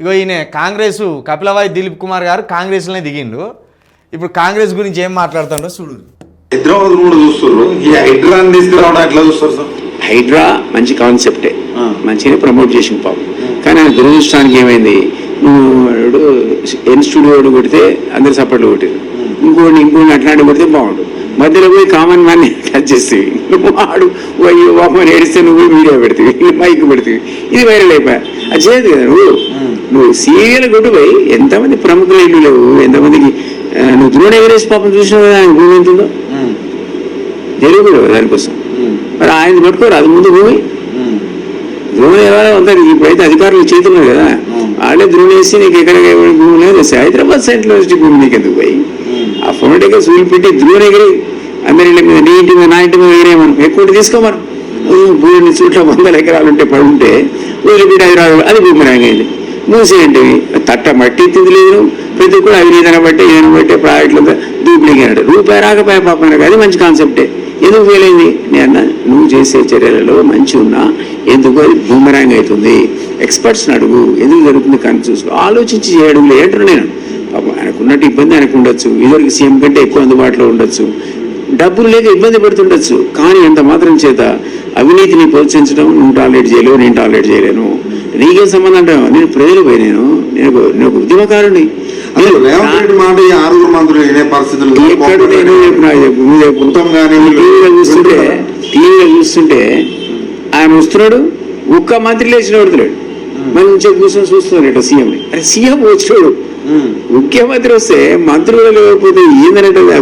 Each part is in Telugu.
ఇగో ఈయన కాంగ్రెస్ కపిలవాయి దిలీప్ కుమార్ గారు కాంగ్రెస్లోనే దిగిండు. ఇప్పుడు కాంగ్రెస్ గురించి ఏం మాట్లాడుతుండో చూడు. హైదరాబాద్ కూడా చూస్తున్నారు ఈ హైడ్రాని తీసుకురావడం ఎట్లా చూస్తారు సార్? హైడ్రా మంచి కాన్సెప్టే. మంచిగానే ప్రమోట్ చేసిన పాపం. కానీ ఆయన దురదృష్టానికి ఏమైంది? నువ్వు ఎన్ స్టూడియో కొడితే అందరు సపోర్ట్లు కొట్టారు ఇంకోటి ఇంకోటి అట్లాంటి కొడితే బాగుండు. మధ్యలో పోయి కామన్ మ్యాన్ టచ్ నువ్వు వాడు వామని ఏడిస్తే నువ్వు మీడియా పెడతావి మైక్ పెడతావి. ఇది వైరల్ అయిపోయా. అది చేయదు కదా నువ్వు? నువ్వు సీరియల్ కొట్టు పోయి ఎంతమంది ప్రముఖులు ఇల్లు లేవు ఎంతమందికి నువ్వు ద్రోణ ఎగరేసి పాపం చూసినావు కదా ఆయన భూమి ఎంతుందో? జరుగుడు దానికోసం. మరి ఆయన పట్టుకోరు అది ముందు భూమి? ద్రోణ ఎవరో ఉంటారు ఇప్పుడైతే అధికారులు చేతున్నారు కదా. వాళ్ళే ద్రోణ వేసి నీకు ఎక్కడ భూమి లేదు. హైదరాబాద్ సెంట్రల్ యూనివర్సిటీ భూమి నీకు ఎందుకు పోయి? ఆ ఫోటోగా పెట్టి ద్రోణ ఎగిరి అందరి మీద నీ ఇంటి మీద నా ఇంటి మీద ఎగిరేమను ఎక్కువ తీసుకోమను. భూమిని చుట్ల వందల ఎకరాలు ఉంటే పడి ఉంటే వదిలిపెట్టి హైదరాబాద్ అది భూమి రాగేది. మూసేయండి. తట్ట మట్టి తిదిలేదు ప్రతి కూడా అవినీతిని బట్టి ఏదైనా బట్టి ప్రాజెక్టులు డూప్లికేట్ రూపాయి రాకపోయా పాపం అది మంచి కాన్సెప్టే. ఎందుకు ఫెయిల్ అయింది? నేను నువ్వు చేసే చర్యలలో మంచి ఉన్నా ఎందుకు అది భూమరాంగ్ అవుతుంది ఎక్స్పర్ట్స్ అడుగు ఎందుకు జరుగుతుంది కానీ చూసుకో ఆలోచించి చేయడం లేడు నేను. పాపం ఆయనకు ఉన్నట్టు ఇబ్బంది ఆయనకు ఉండొచ్చు. ఇదివరకు సీఎం కంటే ఎక్కువ అందుబాటులో ఉండొచ్చు. డబ్బులు లేక ఇబ్బంది పడుతుండొచ్చు. కానీ ఎంత మాత్రం చేత అవినీతిని ప్రోత్సహించడం నువ్వు టార్గెట్ చేయలేవు నేను టార్గెట్ చేయలేను. నీకేం సంబంధం అంటావు నేను ప్రజలు పోయి నేను నేను ఒక- ఉద్యమకారుని. ఎక్కడ నేను చూస్తుంటే టీవీలో చూస్తుంటే ఆయన వస్తున్నాడు ఒక్క మంత్రి లేచిన పడుతున్నాడు మంచిగా కూర్చొని చూస్తున్నాడు ఇట్లా సీఎం అరే సీఎం వచ్చినాడు. ఉమ్. ముఖ్యమంత్రి వస్తే మంత్రులు లేకపోతే ఏంటంటే ఆ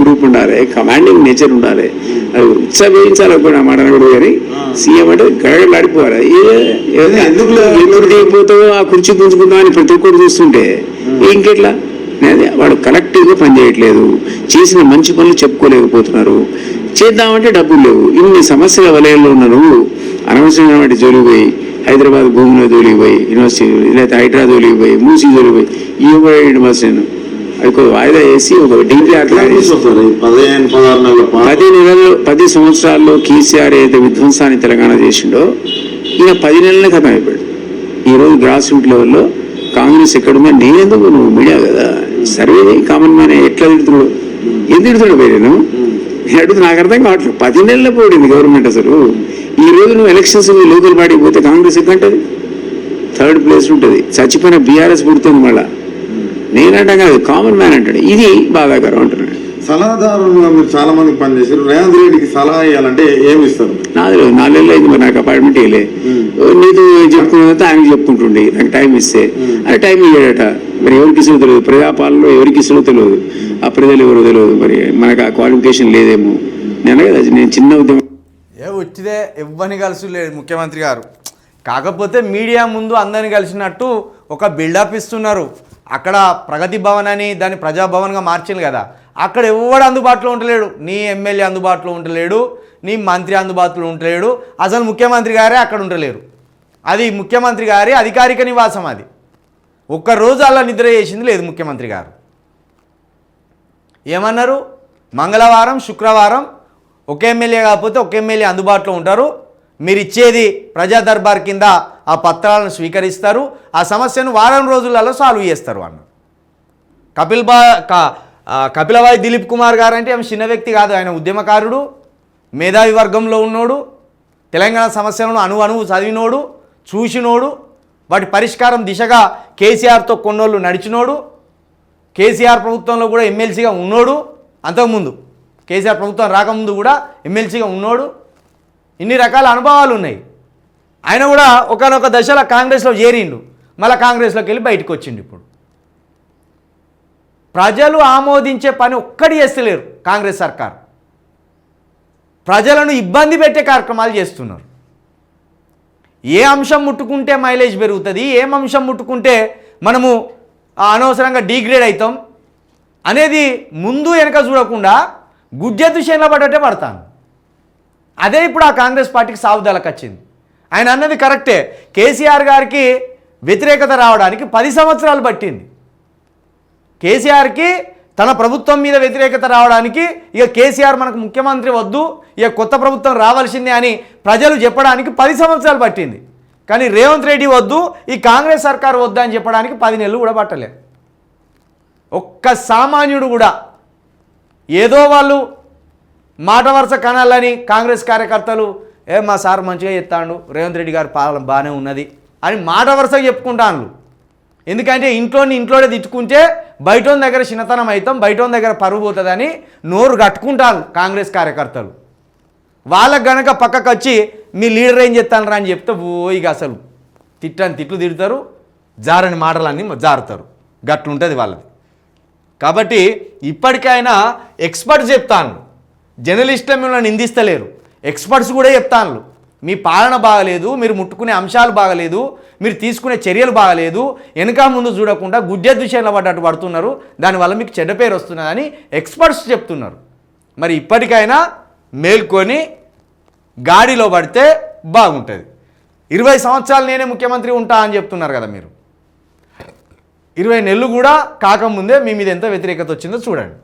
గ్రూప్ ఉండాలి కమాండింగ్ నేచర్ ఉండాలి. అది ఉత్సవించాలి కూడా మాట కానీ సీఎం అంటే గడగలాడిపోవాలి ఎందుకు దిగిపోతావో ఆ కుర్చీ పుంజుకుందాం అని ప్రతి ఒక్కరు చూస్తుంటే ఇంకెట్లా? వాడు కలెక్టివ్గా పనిచేయట్లేదు చేసిన మంచి పనులు చెప్పుకోలేకపోతున్నారు. చేద్దామంటే డబ్బులు లేవు. ఇన్ని సమస్యల వలయంలో ఉన్న నువ్వు అనవసరమైన వాటి జోలికి పోయి హైదరాబాద్ భూమిలో జోలికి పోయి యూనివర్సిటీ లేకపోతే హైడ్రా జోలికి పోయి మూసీ జోలికి పోయి ఈ కూడా యూనివర్సిటీ అది వాయిదా వేసి ఒక డీపీ ఎట్లా అట్లా పదహారు నెలల పది పది సంవత్సరాల్లో కేసీఆర్ ఏదైతే విధ్వంసాన్ని తెలంగాణ చేసిండో ఈయన పది నెలలనే కథం అయిపోయాడు. ఈరోజు గ్రాస్ రూట్ లెవెల్లో కాంగ్రెస్ ఎక్కడున్నా నేనెందుకు? నువ్వు మీడియా కదా. సర్వే కామన్ మ్యాన్ ఎట్లా తిడుతున్నాడు? ఎందుకు తిడుతున్నాడు పోయి నేను అడుగుతు నాకు అర్థం కావట్లేదు. పది నెలల పోయింది గవర్నమెంట్ అసలు. ఈ రోజు నువ్వు ఎలక్షన్స్ లోకల్ పార్టీకి పోతే కాంగ్రెస్ ఎక్కంటది థర్డ్ ప్లేస్ ఉంటుంది. చచ్చిపోయిన బీఆర్ఎస్ పుడుతుంది మళ్ళా. నేనంటాం కాదు కామన్ మ్యాన్ అంటాడు. ఇది బాధాకరం అంటున్నాడు సలహాదారులుగా మీరు చాలా మందికి పనిచేశారు. రేవంత్ రెడ్డికి సలహా ఇవ్వాలంటే ఏమి ఇస్తారు? నాది నాలుగేళ్ళు అయింది మరి నాకు అపాయింట్మెంట్ ఇవ్వలే నీతో చెప్పుకున్నంత ఆయన చెప్పుకుంటుండే నాకు టైం ఇస్తే. అది టైం ఇయ్యాడట. మరి ఎవరికి ఇసులు తెలియదు. ప్రజాపాలనలో ఎవరికి ఇసులు తెలియదు. ఆ ప్రజలు ఎవరో తెలియదు. మరి మనకు ఆ క్వాలిఫికేషన్ లేదేమో. నేను కదా. నేను చిన్న ఉద్యమం ఏ వచ్చిదే. ఎవ్వని కలిసి లేదు ముఖ్యమంత్రి గారు. కాకపోతే మీడియా ముందు అందరిని కలిసినట్టు ఒక బిల్డప్ ఇస్తున్నారు. అక్కడ ప్రగతి భవన్ అని దాన్ని ప్రజాభవన్గా మార్చింది కదా. అక్కడ ఎవడు అందుబాటులో ఉండలేడు? నీ ఎమ్మెల్యే అందుబాటులో ఉండలేడు నీ మంత్రి అందుబాటులో ఉండలేడు. అసలు ముఖ్యమంత్రి గారే అక్కడ ఉండలేరు. అది ముఖ్యమంత్రి గారి అధికారిక నివాసం అది. ఒక్కరోజు అలా నిద్ర చేసింది లేదు ముఖ్యమంత్రి గారు. ఏమన్నారు? మంగళవారం శుక్రవారం ఒక ఎమ్మెల్యే కాకపోతే ఒక ఎమ్మెల్యే అందుబాటులో ఉంటారు. మీరు ఇచ్చేది ప్రజా దర్బార్ కింద ఆ పత్రాలను స్వీకరిస్తారు. ఆ సమస్యను వారం రోజులలో సాల్వ్ చేస్తారు అన్న కపిల్ బా కపిలవాయి దిలీప్ కుమార్ గారు అంటే ఆమె చిన్న వ్యక్తి కాదు. ఆయన ఉద్యమకారుడు మేధావి వర్గంలో ఉన్నోడు తెలంగాణ సమస్యలను అణు అణువు చదివినోడు చూసినోడు వాటి పరిష్కారం దిశగా కేసీఆర్తో కొన్నోళ్ళు నడిచినోడు కేసీఆర్ ప్రభుత్వంలో కూడా ఎమ్మెల్సీగా ఉన్నోడు అంతకుముందు కేసీఆర్ ప్రభుత్వం రాకముందు కూడా ఎమ్మెల్సీగా ఉన్నోడు. ఇన్ని రకాల అనుభవాలు ఉన్నాయి. ఆయన కూడా ఒకనొక దశలో కాంగ్రెస్లో చేరిండు. మళ్ళీ కాంగ్రెస్లోకి వెళ్ళి బయటకు వచ్చిండు ఇప్పుడు. ప్రజలు ఆమోదించే పని ఒక్కటి చేస్తలేరు కాంగ్రెస్ సర్కార్. ప్రజలను ఇబ్బంది పెట్టే కార్యక్రమాలు చేస్తున్నారు. ఏ అంశం ముట్టుకుంటే మైలేజ్ పెరుగుతుంది ఏం అంశం ముట్టుకుంటే మనము అనవసరంగా డీగ్రేడ్ అవుతాం అనేది ముందు వెనక చూడకుండా గుడ్డెత్తు చేనులో పడటే పడతాను. అదే ఇప్పుడు ఆ కాంగ్రెస్ పార్టీకి సావుదలకు వచ్చింది. ఆయన అన్నది కరెక్టే. కేసీఆర్ గారికి వ్యతిరేకత రావడానికి పది సంవత్సరాలు పట్టింది. కేసీఆర్కి తన ప్రభుత్వం మీద వ్యతిరేకత రావడానికి ఇక కేసీఆర్ మనకు ముఖ్యమంత్రి వద్దు ఇక కొత్త ప్రభుత్వం రావాల్సిందే అని ప్రజలు చెప్పడానికి పది సంవత్సరాలు పట్టింది. కానీ రేవంత్ రెడ్డి వద్దు ఈ కాంగ్రెస్ సర్కార్ వద్దు అని చెప్పడానికి పది నెలలు కూడా పట్టలేదు. ఒక్క సామాన్యుడు కూడా ఏదో వాళ్ళు మాట వరుస కనాలని కాంగ్రెస్ కార్యకర్తలు ఏ మా సార్ మంచిగా చెప్తాడు రేవంత్ రెడ్డి గారి పాలన బాగానే ఉన్నది అని మాట వరుసగా చెప్పుకుంటాను ఎందుకంటే ఇంట్లోని ఇంట్లోనే తిట్టుకుంటే బయట దగ్గర చిన్నతనం అవుతాం బయట దగ్గర పరువు పోతుందని నోరు కట్టుకుంటారు కాంగ్రెస్ కార్యకర్తలు. వాళ్ళకు గనక పక్కకు వచ్చి మీ లీడర్ ఏం చెప్తాను అని చెప్తే పోయిగా అసలు తిట్టని తిట్లు తిడతారు జారని మాటలన్నీ జారుతారు. గట్లుంటుంది వాళ్ళది. కాబట్టి ఇప్పటికైనా ఎక్స్పర్ట్స్ చెప్తాను జర్నలిస్టులు మిమ్మల్ని నిందిస్తలేరు. ఎక్స్పర్ట్స్ కూడా చెప్తాను మీ పాలన బాగలేదు మీరు ముట్టుకునే అంశాలు బాగలేదు మీరు తీసుకునే చర్యలు బాగలేదు వెనక ముందు చూడకుండా గుడ్డెద్దు విషయంలో పడ్డట్టు పడుతున్నారు దానివల్ల మీకు చెడ్డ పేరు వస్తున్నదని ఎక్స్పర్ట్స్ చెప్తున్నారు. మరి ఇప్పటికైనా మేల్కొని గాడిలో పడితే బాగుంటుంది. ఇరవై సంవత్సరాలు నేనే ముఖ్యమంత్రి ఉంటా అని చెప్తున్నారు కదా మీరు. ఇరవై నెలలు కూడా కాకముందే మీ మీద ఎంత వ్యతిరేకత వచ్చిందో చూడండి.